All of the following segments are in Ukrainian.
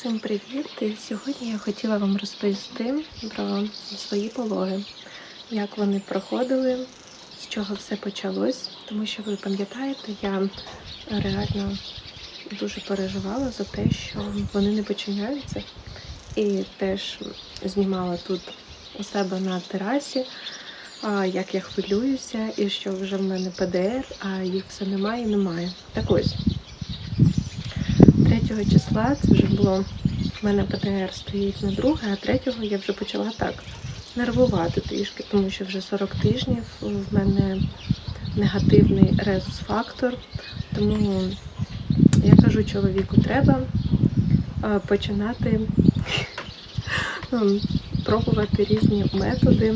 Всім привіт! Сьогодні я хотіла вам розповісти про свої пологи, як вони проходили, з чого все почалось. Тому що ви пам'ятаєте, я реально дуже переживала за те, що вони не починяються. І теж знімала тут у себе на терасі, як я хвилююся, і що вже в мене ПДР, а їх все немає і немає. Так ось. 3 числа це вже було в мене ПТР стоїть на друге, а 3 я вже почала так нервувати трішки, тому що вже 40 тижнів в мене негативний резус-фактор. Тому я кажу чоловіку, треба починати ну, пробувати різні методи,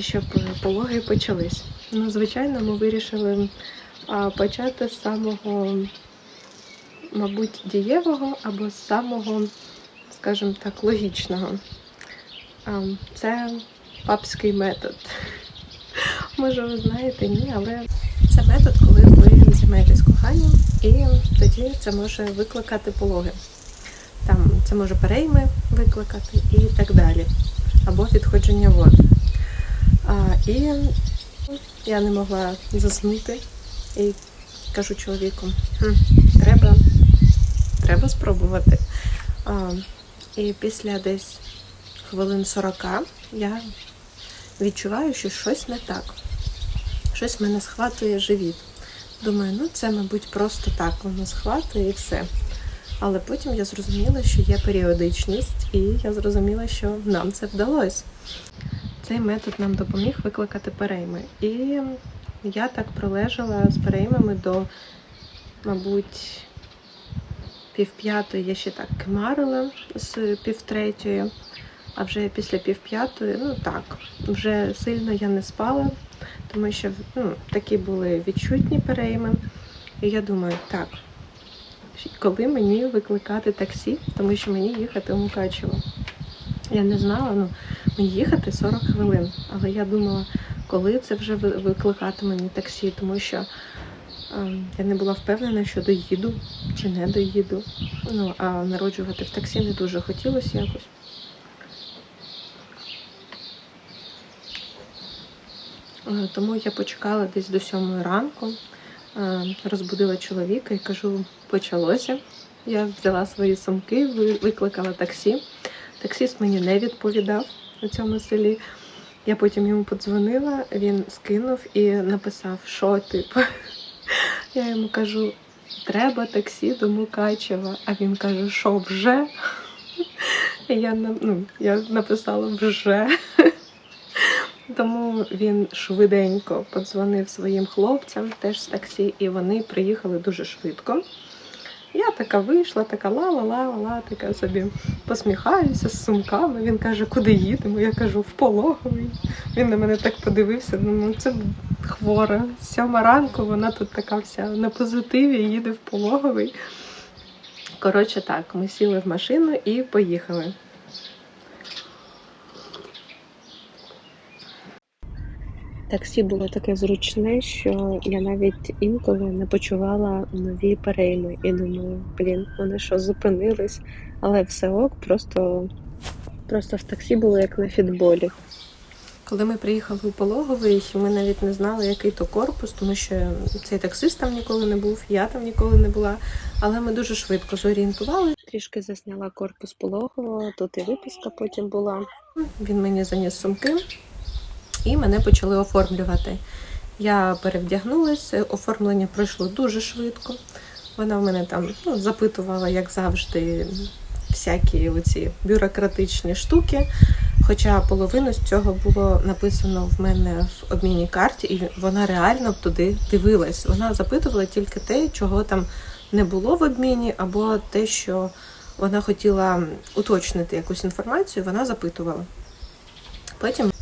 щоб пологи почались. Ну, звичайно, ми вирішили почати з самого мабуть, дієвого або самого, скажімо так, логічного. Це папський метод. Може, ви знаєте, ні, але це метод, коли ви займаєтесь коханням, і тоді це може викликати пологи. Там це може перейми викликати і так далі. Або відходження вод. А, І я не могла заснути і кажу чоловіку, хм, треба треба спробувати. А, І після десь хвилин 40 я відчуваю, що щось не так. Щось мене схватує живіт. Думаю, ну це, мабуть, просто так воно схватує і все. Але потім я зрозуміла, що є періодичність, і я зрозуміла, що нам це вдалося. Цей метод нам допоміг викликати перейми. І я так пролежала з переймами до, мабуть, півп'ятої я ще так кимарила з півтретьої, а вже після півп'ятої, ну так, вже сильно я не спала, тому що ну, такі були відчутні перейми. І я думаю, так, коли мені викликати таксі, тому що мені їхати у Мукачево. Я не знала, ну мені їхати 40 хвилин, але я думала, коли це вже викликати мені таксі, тому що я не була впевнена, що доїду чи не доїду. Ну, а народжувати в таксі не дуже хотілося якось. Е, тому я почекала десь до сьомої ранку, е, розбудила чоловіка і кажу, почалося. Я взяла свої сумки, викликала таксі. Таксіст мені не відповідав у цьому селі. Я потім йому подзвонила, він скинув і написав, що типу. Я йому кажу, треба таксі до Мукачева. А він каже, що вже? Я ну, я написала вже. Тому він швиденько подзвонив своїм хлопцям теж з таксі, і вони приїхали дуже швидко. Я така вийшла, така ла-ла-ла-ла, така собі посміхаюся з сумками. Він каже, куди їдемо? Я кажу, в пологовий. Він на мене так подивився. Ну, це хвора. Сьома ранку вона тут така вся на позитиві, їде в пологовий. Коротше, так, ми сіли в машину і поїхали. Таксі було таке зручне, що я навіть інколи не почувала нові перейми. І думаю, блін, вони що зупинились, але все ок, просто просто в таксі було як на фітболі. Коли ми приїхали у пологовий, ми навіть не знали, який то корпус, тому що цей таксист там ніколи не був, я там ніколи не була. Але ми дуже швидко зорієнтували. Трішки засняла корпус пологового, тут і виписка потім була. Він мені заніс сумки і мене почали оформлювати. Я перевдягнулася, оформлення пройшло дуже швидко. Вона в мене там ну, запитувала, як завжди, всякі оці бюрократичні штуки. Хоча половину з цього було написано в мене в обмінній карті, і вона реально туди дивилась. Вона запитувала тільки те, чого там не було в обміні, або те, що вона хотіла уточнити якусь інформацію, вона запитувала. Потім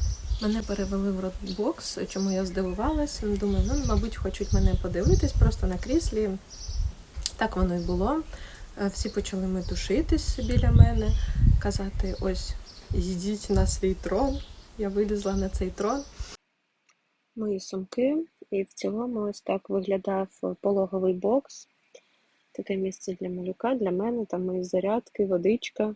мене перевели в родбокс, чому я здивувалася. Думаю, ну, мабуть, хочуть мене подивитись просто на кріслі. Так воно і було. Е, всі почали метушитись біля мене, казати: ось, йдіть на свій трон. Я вилізла на цей трон. Мої сумки, і в цілому ось так виглядав пологовий бокс. таке місце для малюка, для мене, там мої зарядки, водичка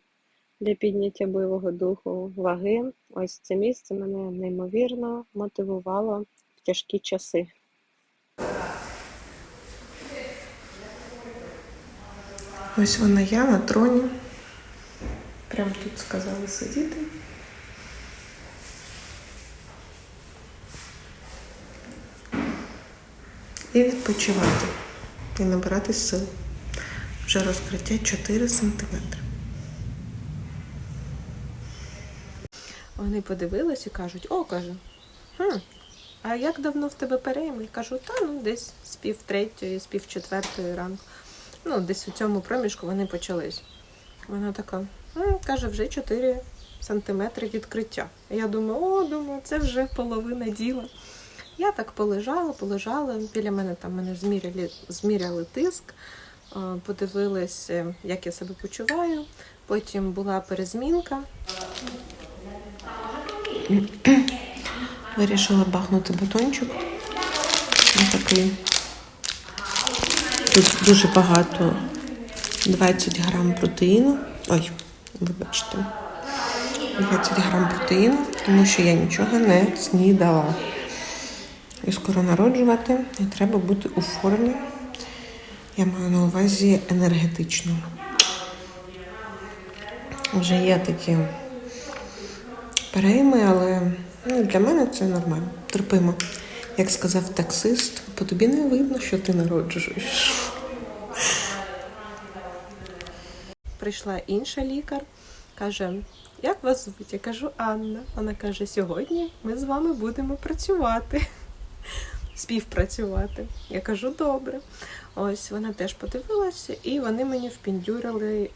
для підняття бойового духу, ваги. Ось це місце мене неймовірно мотивувало в тяжкі часи. Ось вона я на троні. Прямо тут сказали сидіти. І відпочивати. І набирати сил. Вже розкриття 4 см. Вони подивились і кажуть, о, каже, хм, а як давно в тебе перейми? Кажу, та ну десь з пів третьої, з пів четвертої ранку. Ну, десь у цьому проміжку вони почались. Вона така, «М, каже, вже 4 сантиметри відкриття. Я думаю, о, думаю, це вже половина діла. Я так полежала, полежала. Біля мене там мене зміряли, зміряли тиск, е, подивились, е, як я себе почуваю. Потім була перезмінка. Вирішила бахнути батончик. Такий. Тут дуже багато 20 грам протеїну. Ой, вибачте. 20 грам протеїну, тому що я нічого не снідала. І скоро народжувати, і треба бути у формі. Я маю на увазі енергетично. Вже є такі перейми, але ну, для мене це нормально. Терпимо. Як сказав таксист, по тобі не видно, що ти народжуєш. Прийшла інша лікар, каже, як вас звуть? Я кажу Анна. Вона каже, сьогодні ми з вами будемо працювати, співпрацювати. Я кажу, добре. Ось вона теж подивилася, і вони мені впіндюрили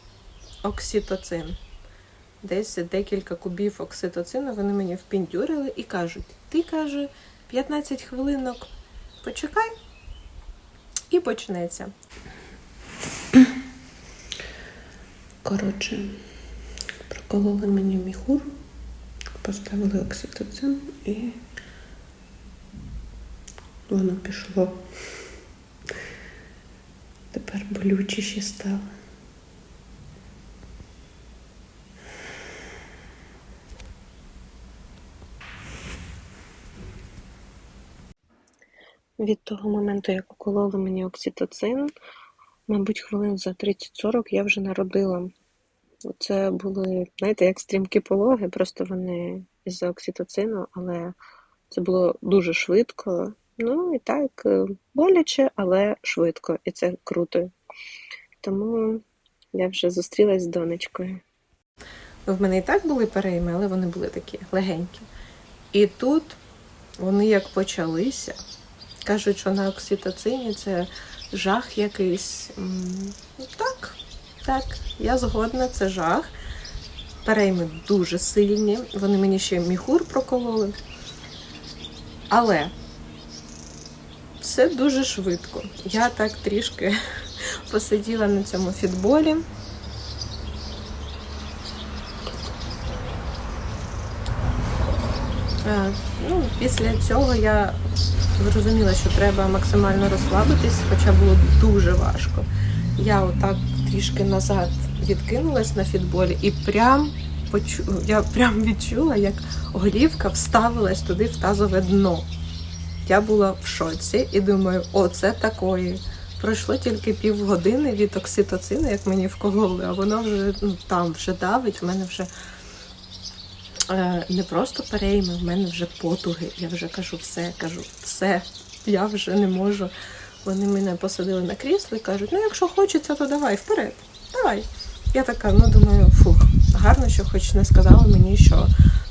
окситоцин. Десь декілька кубів окситоцину вони мені впіндюрили і кажуть: ти каже, 15 хвилинок почекай і почнеться. Коротше, прокололи мені міхур, поставили окситоцин і воно пішло. Тепер болючіші стало. Від того моменту, як укололи мені окситоцин, мабуть, хвилин за 30-40 я вже народила. Це були, знаєте, як стрімкі пологи, просто вони із-за окситоцину, але це було дуже швидко. Ну і так, е, боляче, але швидко, і це круто. Тому я вже зустрілась з донечкою. В мене і так були перейми, але вони були такі легенькі. І тут вони як почалися. Кажуть, що на окситоцині це жах якийсь. Так, так, я згодна, це жах. Перейми дуже сильні. Вони мені ще міхур прокололи. Але все дуже швидко. Я так трішки посиділа на цьому фітболі. Е, Ну, після цього я зрозуміла, що треба максимально розслабитись, хоча було дуже важко. Я отак трішки назад відкинулась на фітболі і прям почу... я прям відчула, як голівка вставилась туди в тазове дно. Я була в шоці і думаю, о, це такої. Пройшло тільки півгодини від окситоцину, як мені вкололи, а воно вже ну, там вже давить, в мене вже не просто перейми, в мене вже потуги. Я вже кажу все, кажу, все, я вже не можу. Вони мене посадили на крісло і кажуть, ну якщо хочеться, то давай вперед, давай. Я така, ну думаю, фух, гарно, що хоч не сказали мені, що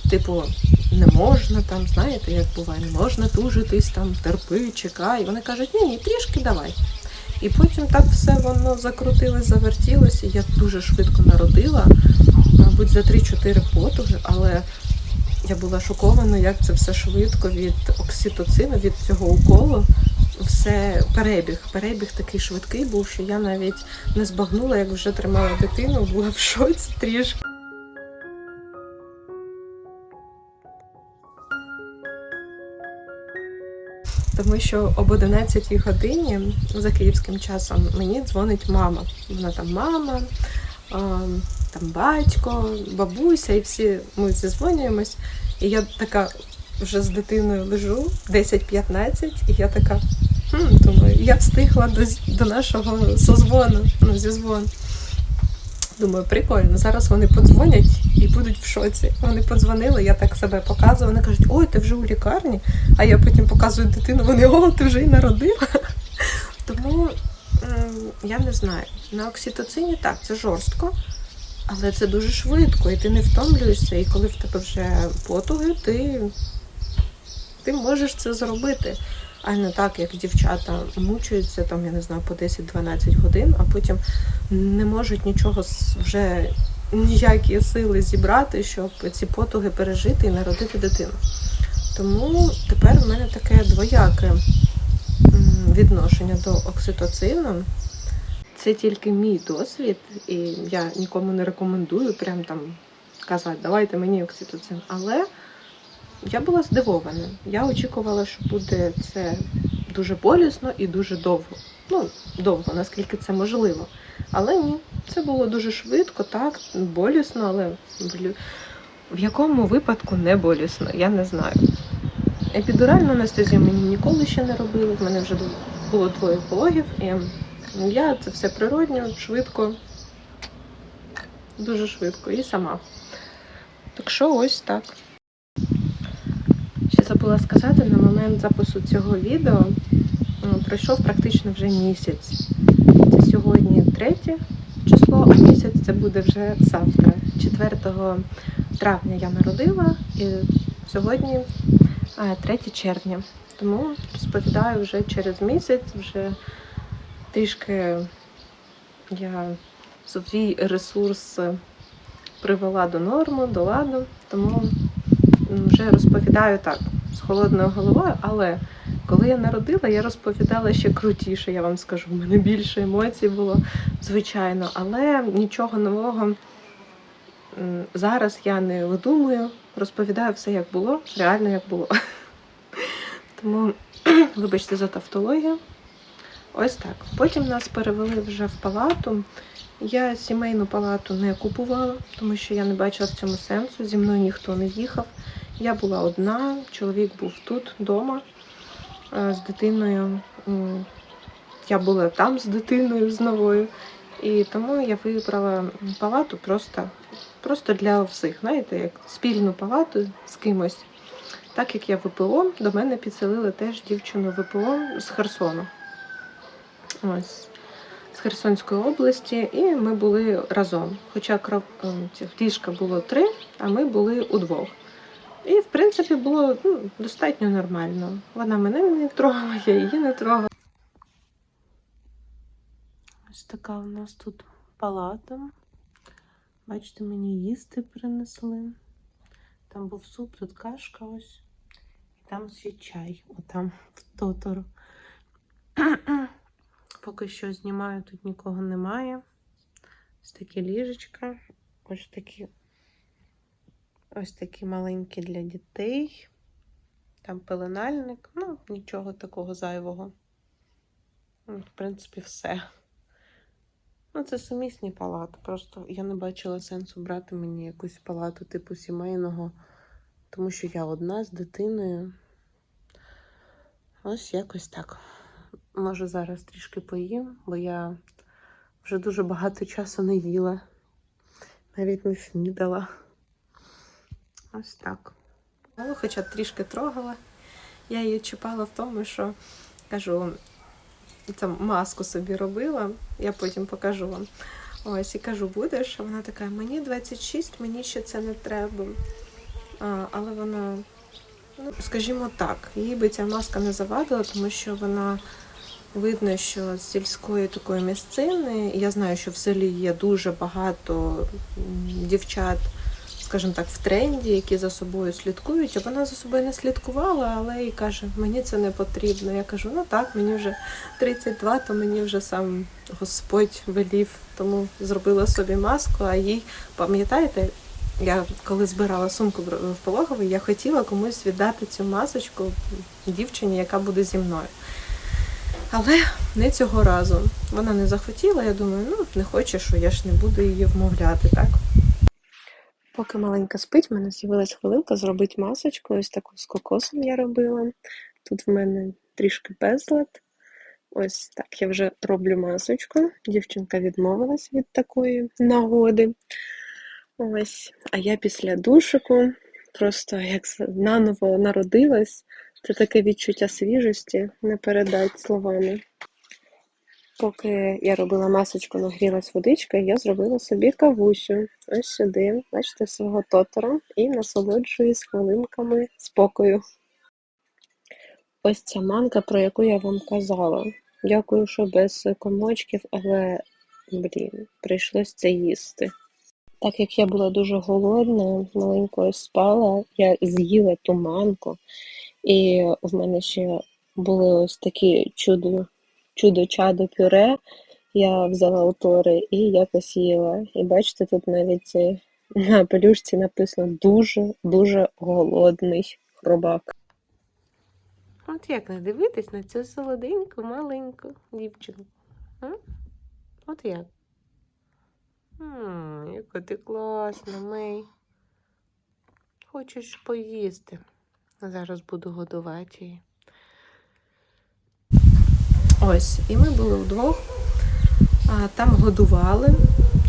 типу не можна там, знаєте, як буває, не можна тужитись, там, терпи, чекай. Вони кажуть, ні, ні, трішки давай. І потім так все воно закрутилось, завертілося. Я дуже швидко народила, мабуть, за 3-4 потуги, але я була шокована, як це все швидко від окситоцину, від цього уколу. Все перебіг. Перебіг такий швидкий був, що я навіть не збагнула, як вже тримала дитину, була в шоці трішки. Тому що об 11 годині за київським часом мені дзвонить мама. Вона там мама, там батько, бабуся, і всі ми зізвонюємось. І я така вже з дитиною лежу 10-15, і я така. Хм, думаю, я встигла до, до нашого созвону, ну, зізвон. Думаю, прикольно. Зараз вони подзвонять і будуть в шоці. Вони подзвонили, я так себе показую. Вони кажуть, ой, ти вже у лікарні. А я потім показую дитину, вони о, ти вже й народила. Тому я не знаю. На окситоцині так, це жорстко, але це дуже швидко, і ти не втомлюєшся. І коли в тебе вже потуги, ти, ти можеш це зробити. А не так, як дівчата мучаються там, я не знаю, по 10-12 годин, а потім не можуть нічого вже ніякі сили зібрати, щоб ці потуги пережити і народити дитину. Тому тепер в мене таке двояке відношення до окситоцину. Це тільки мій досвід, і я нікому не рекомендую прям там казати, давайте мені окситоцин. Але я була здивована. Я очікувала, що буде це дуже болісно і дуже довго. Ну, довго, наскільки це можливо. Але ні, це було дуже швидко, так, болісно, але в якому випадку не болісно, я не знаю. Епідуральну анестезію мені ніколи ще не робили. В мене вже було двоє пологів, і я це все природньо, швидко, дуже швидко і сама. Так що ось так. Забула сказати, на момент запису цього відео пройшов практично вже місяць. Це сьогодні третє число, а місяць це буде вже завтра. 4 травня я народила і сьогодні 3 червня. Тому розповідаю вже через місяць, вже трішки я свій ресурс привела до норми, до ладу, тому вже розповідаю так холодною головою, але коли я народила, я розповідала ще крутіше, я вам скажу. У мене більше емоцій було, звичайно, але нічого нового зараз я не видумую, розповідаю все як було, реально як було. Тому, вибачте за тавтологію. Ось так. Потім нас перевели вже в палату. Я сімейну палату не купувала, тому що я не бачила в цьому сенсу. Зі мною ніхто не їхав. Я була одна, чоловік був тут вдома е, з дитиною. Я була там з дитиною з новою. І тому я вибрала палату просто, просто для всіх, знаєте, як спільну палату з кимось. Так як я ВПО, до мене підселили теж дівчину ВПО з Херсону. Ось з Херсонської області, і ми були разом. Хоча ем, ліжка було три, а ми були удвох. І, в принципі, було ну, достатньо нормально. Вона мене не трогала, я її не трогала. Ось така у нас тут палата. Бачите, мені їсти принесли. Там був суп, тут кашка ось. І там ще чай, отам в тотору. Поки що знімаю, тут нікого немає. Ось такі ліжечка. Ось такі. Ось такі маленькі для дітей. Там пеленальник. Ну, нічого такого зайвого. Ну, В принципі, все. Ну, це сумісні палати. Просто я не бачила сенсу брати мені якусь палату типу сімейного, тому що я одна з дитиною. Ось якось так. Може, зараз трішки поїм, бо я вже дуже багато часу не їла. Навіть не снідала. Ось так. Ну, хоча трішки трогала. Я її чіпала в тому, що кажу, там маску собі робила, я потім покажу вам. Ось і кажу, будеш? А вона така, мені 26, мені ще це не треба. А, але вона, ну, скажімо так, їй би ця маска не завадила, тому що вона видно, що з сільської такої місцини. Я знаю, що в селі є дуже багато дівчат, скажімо так, в тренді, які за собою слідкують. А вона за собою не слідкувала, але і каже, мені це не потрібно. Я кажу, ну так, мені вже 32, то мені вже сам Господь велів, тому зробила собі маску, а їй, пам'ятаєте, Я коли збирала сумку в пологовий, я хотіла комусь віддати цю масочку дівчині, яка буде зі мною. Але не цього разу. Вона не захотіла, я думаю, ну не хоче, що я ж не буду її вмовляти, так? Поки маленька спить, в мене з'явилась хвилинка зробити масочку. Ось таку з кокосом я робила. Тут в мене трішки безлад. Ось так я вже роблю масочку. Дівчинка відмовилась від такої нагоди. Ось, а я після душику просто як наново народилась. Це таке відчуття свіжості, не передать словами. Поки я робила масочку, нагрілась водичка, я зробила собі кавусю. Ось сюди, бачите, свого тотора і насолоджуюсь хвилинками спокою. Ось ця манка, про яку я вам казала. Дякую, що без комочків, але, блін, прийшлось це їсти. Так як я була дуже голодна, маленькою спала, я з'їла ту манку, і в мене ще були ось такі чудо, чудо-чадо пюре. Я взяла у Тори і якось їла. І бачите, тут навіть е, на пелюшці написано дуже-дуже голодний хробак. От як не дивитись на цю солоденьку, маленьку дівчинку? От як? М, яка ти класна, Мей. Хочеш поїсти. Зараз буду годувати її. Ось, і ми були вдвох. Там годували,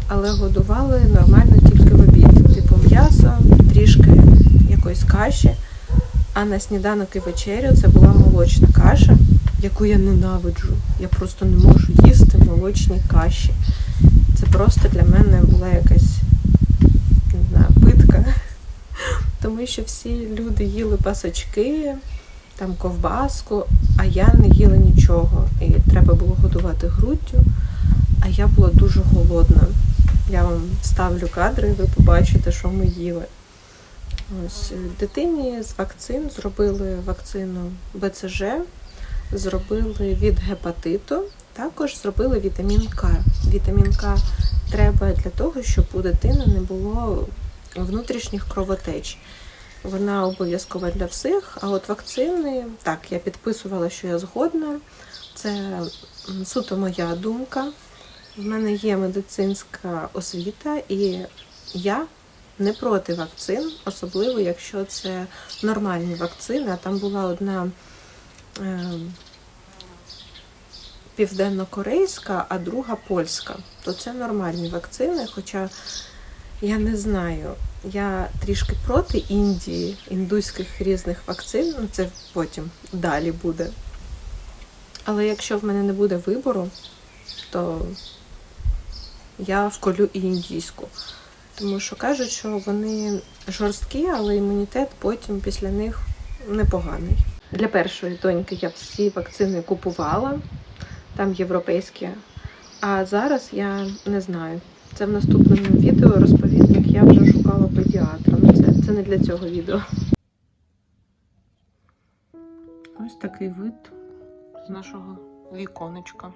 але годували нормально тільки в обід. Типу м'ясо, трішки якоїсь каші. А на сніданок і вечерю це була молочна каша, яку я ненавиджу. Я просто не можу їсти молочні каші. Це просто для мене була якась не знаю, питка. Тому що всі люди їли пасочки, там ковбаску, а я не їла нічого. І треба було годувати груддю, а я була дуже голодна. Я вам ставлю кадри, ви побачите, що ми їли. Ось е, дитині з вакцин зробили вакцину БЦЖ, зробили від гепатиту, також зробили вітамін К. Вітамін К треба для того, щоб у дитини не було внутрішніх кровотеч. Вона обов'язкова для всіх. А от вакцини, так, я підписувала, що я згодна. Це суто моя думка. В мене є медицинська освіта, і я не проти вакцин, особливо якщо це нормальні вакцини. Там була одна е, південно-корейська, а друга польська. То це нормальні вакцини. Хоча я не знаю, я трішки проти Індії, індуських різних вакцин, ну це потім далі буде. Але якщо в мене не буде вибору, то я вколю і індійську. Тому що кажуть, що вони жорсткі, але імунітет потім після них непоганий. Для першої доньки я всі вакцини купувала, там європейські. А зараз я не знаю. Це в наступному відео розповім, як я вже шукала педіатра. Ну це, це не для цього відео. Ось такий вид з нашого віконечка.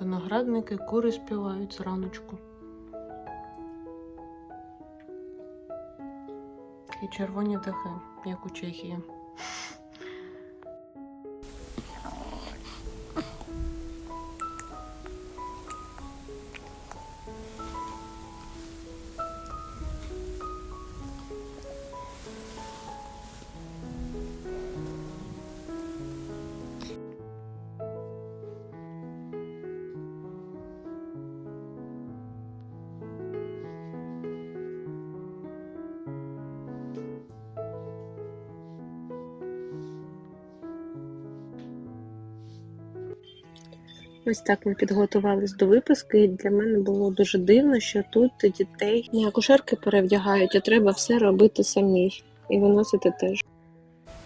Виноградники, кури співають зраночку. І червоні дахи, як у Чехії. Ось так ми підготувались до виписки, і для мене було дуже дивно, що тут дітей не акушерки перевдягають, а треба все робити самій і виносити теж.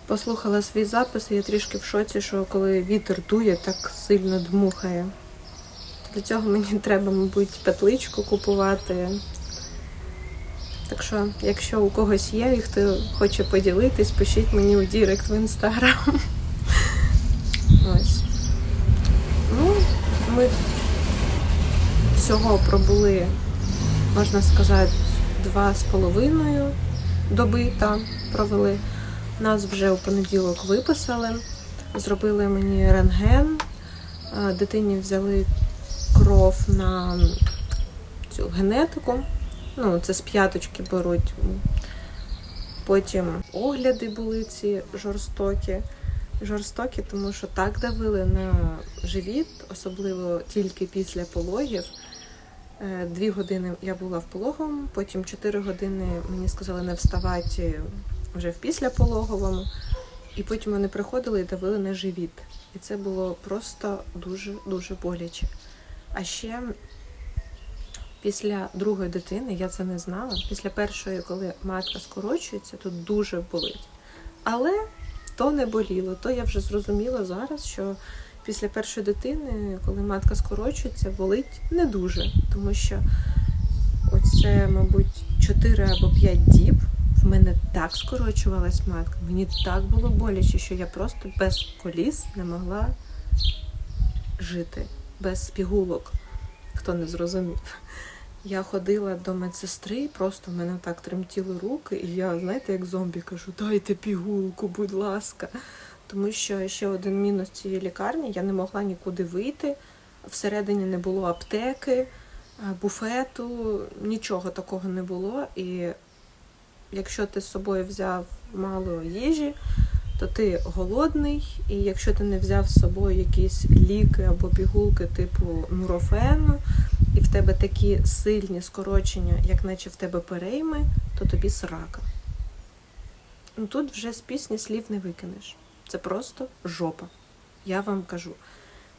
Послухала свій запис, і я трішки в шоці, що коли вітер дує, так сильно дмухає. Для цього мені треба, мабуть, петличку купувати. Так що, якщо у когось є, і хто хоче поділитись, пишіть мені у Дірект в інстаграм. Ось. Ну, ми всього пробули можна сказати, два з половиною доби там провели. Нас вже у понеділок виписали, зробили мені рентген, дитині взяли кров на цю генетику. Ну, це з п'яточки беруть. Потім огляди були ці жорстокі. Жорстокі, тому що так давили на живіт, особливо тільки після пологів. Е, Дві години я була в пологовому, потім чотири години мені сказали не вставати вже в післяпологовому. І потім вони приходили і давили на живіт. І це було просто дуже-дуже боляче. А ще після другої дитини я це не знала. Після першої, коли матка скорочується, то дуже болить. Але то не боліло. То я вже зрозуміла зараз, що після першої дитини, коли матка скорочується, болить не дуже. Тому що оце, мабуть, 4 або 5 діб в мене так скорочувалась матка, мені так було боляче, що я просто без коліс не могла жити, без пігулок. Хто не зрозумів. Я ходила до медсестри, просто в мене так тремтіли руки, і я, знаєте, як зомбі кажу, дайте пігулку, будь ласка. Тому що ще один мінус цієї лікарні, я не могла нікуди вийти. Всередині не було аптеки, е, буфету, нічого такого не було. І якщо ти з собою взяв мало їжі, то ти голодний, і якщо ти не взяв з собою якісь ліки або пігулки типу нурофену, і в тебе такі сильні скорочення, як наче в тебе перейми, то тобі срака. Ну тут вже з пісні слів не викинеш. Це просто жопа. Я вам кажу.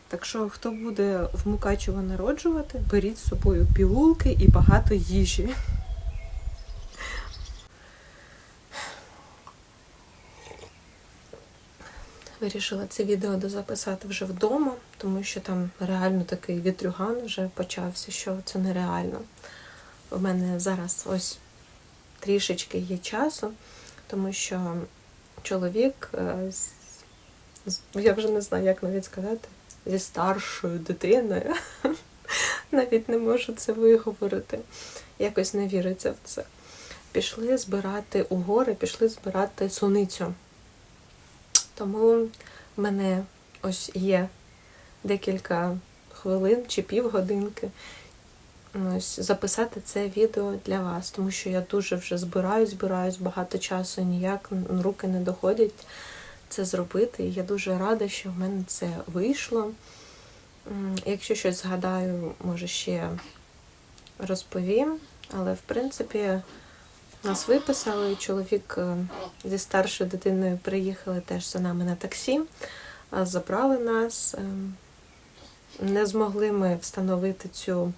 Так що, хто буде в Мукачево народжувати, беріть з собою пігулки і багато їжі. Вирішила це відео дозаписати вже вдома, тому що там реально такий вітрюган вже почався, що це нереально. У мене зараз ось трішечки є часу, тому що чоловік, е, я вже не знаю, як навіть сказати, зі старшою дитиною, навіть не можу це виговорити. Якось не віриться в це. Пішли збирати у гори, пішли збирати суницю. Тому в мене ось є декілька хвилин чи півгодинки ось, записати це відео для вас, тому що я дуже вже збираюсь, збираюсь багато часу, ніяк руки не доходять це зробити. І я дуже рада, що в мене це вийшло. Якщо щось згадаю, може ще розповім, але в принципі. Нас виписали, чоловік е, зі старшою дитиною приїхали теж за нами на таксі, забрали нас. Е, Не змогли ми встановити цю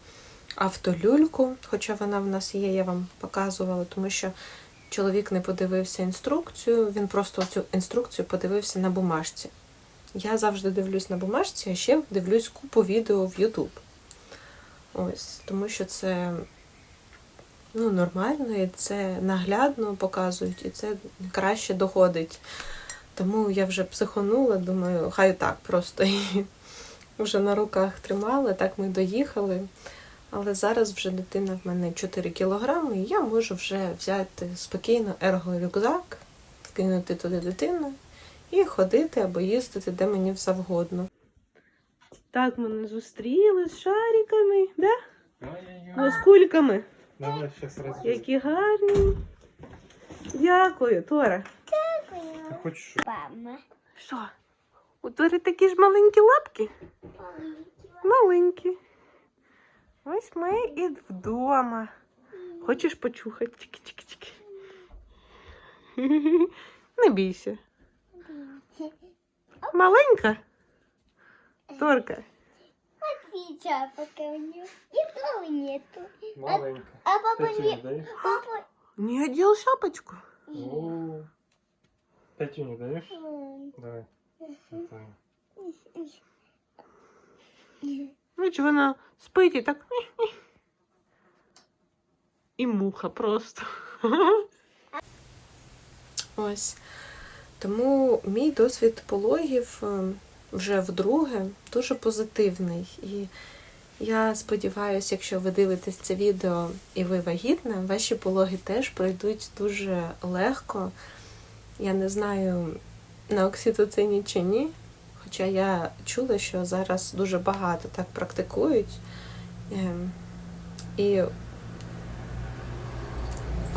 автолюльку, хоча вона в нас є, я вам показувала, тому що чоловік не подивився інструкцію, він просто цю інструкцію подивився на бумажці. Я завжди дивлюсь на бумажці, а ще дивлюсь купу відео в YouTube. Ось, тому що це ну, нормально, і це наглядно показують, і це краще доходить. Тому я вже психонула, думаю, хай так просто і вже на руках тримала, так ми доїхали. Але зараз вже дитина в мене 4 кілограми, і я можу вже взяти спокійно ерго-рюкзак, вкинути туди дитину і ходити або їздити де мені завгодно. Так мене зустріли з шариками, да? Ай-яй-яй. з кульками. Давай. Які гарні. Дякую, Тора. Хочеш? Мама. Що? У Тори такі ж маленькі лапки? Маленькі. Ось ми і вдома. Хочеш почухати? Тільки-тільки-тільки. Не бійся. Маленька? Торка. Сейчас покажу. И того нету. Маленька. А папа Петю не не... даєш? Папа... Не одел шапочку. О. Петю не даєш? м, Давай. Отак. Ну, чи вона спить і так. І муха просто. Ось. Тому мій досвід пологів е, вже вдруге дуже позитивний. І Я сподіваюся, якщо ви дивитесь це відео і ви вагітна, ваші пологи теж пройдуть дуже легко. Я не знаю, на окситоцині чи ні. Хоча я чула, що зараз дуже багато так практикують. Ем, І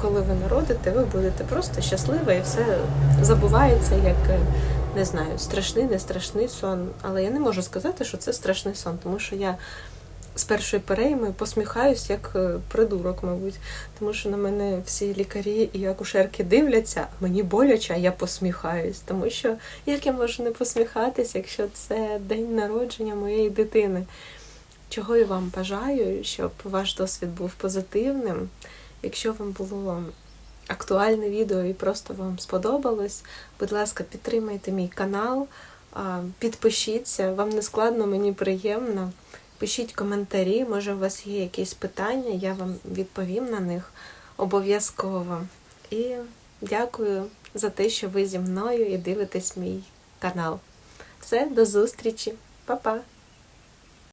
коли ви народите, ви будете просто щаслива і все забувається як, е, не знаю, страшний, не страшний сон. Але я не можу сказати, що це страшний сон, тому що я з першої перейми посміхаюсь як е, придурок, мабуть. Тому що на мене всі лікарі і акушерки дивляться, мені боляче, а я посміхаюсь. Тому що як я можу не посміхатись, якщо це день народження моєї дитини? Чого і вам бажаю, щоб ваш досвід був позитивним. Якщо вам було актуальне відео і просто вам сподобалось, будь ласка, підтримайте мій канал, підпишіться, вам не складно, мені приємно. Пишіть коментарі, може у вас є якісь питання, я вам відповім на них обов'язково. І дякую за те, що ви зі мною і дивитесь мій канал. Все, до зустрічі, Па-па!